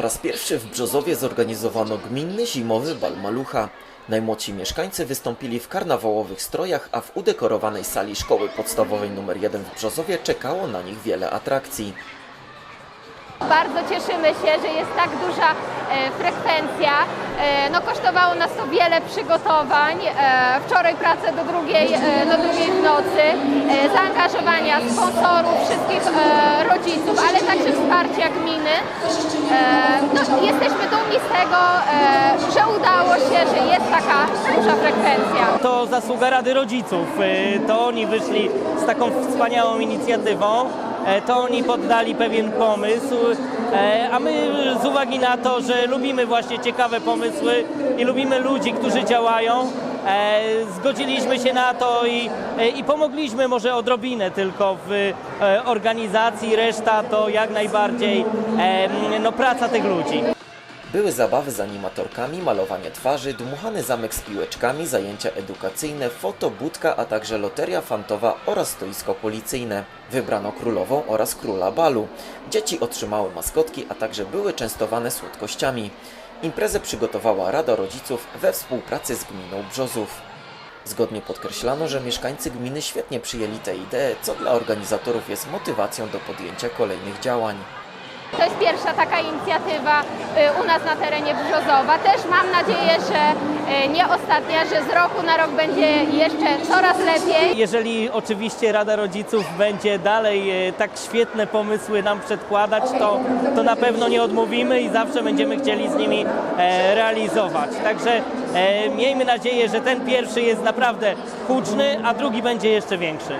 raz pierwszy w Brzozowie zorganizowano gminny zimowy bal malucha. Najmłodsi mieszkańcy wystąpili w karnawałowych strojach, a w udekorowanej sali szkoły podstawowej nr 1 w Brzozowie czekało na nich wiele atrakcji. Bardzo cieszymy się, że jest tak duża e, frekwencja. E, no, kosztowało nas to wiele przygotowań. E, wczoraj pracę do drugiej, do drugiej w nocy, zaangażowania sponsorów, wszystkich rodziców, ale także wsparcia gminy. E, jesteśmy dumni z tego, e, że udało się, że jest taka duża frekwencja. To zasługa Rady Rodziców. Y, To oni wyszli z taką wspaniałą inicjatywą. E, To oni poddali pewien pomysł, e, a my z uwagi na to, że lubimy właśnie ciekawe pomysły i lubimy ludzi, którzy działają, e, zgodziliśmy się na to i, e, i pomogliśmy może odrobinę tylko w e, organizacji, reszta to jak najbardziej e, no, praca tych ludzi. Były zabawy z animatorkami, malowanie twarzy, dmuchany zamek z piłeczkami, zajęcia edukacyjne, fotobudka, a także loteria fantowa oraz stoisko policyjne. Wybrano królową oraz króla balu. Dzieci otrzymały maskotki, a także były częstowane słodkościami. Imprezę przygotowała Rada Rodziców we współpracy z gminą Brzozów. Zgodnie podkreślano, że mieszkańcy gminy świetnie przyjęli tę ideę, co dla organizatorów jest motywacją do podjęcia kolejnych działań. To jest pierwsza taka inicjatywa y, u nas na terenie Brzozowa. Też mam nadzieję, że y, nie ostatnia, że z roku na rok będzie jeszcze coraz lepiej. Jeżeli oczywiście Rada Rodziców będzie dalej e, tak świetne pomysły nam przedkładać, to, to na pewno nie odmówimy i zawsze będziemy chcieli z nimi e, realizować. Także e, miejmy nadzieję, że ten pierwszy jest naprawdę huczny, a drugi będzie jeszcze większy.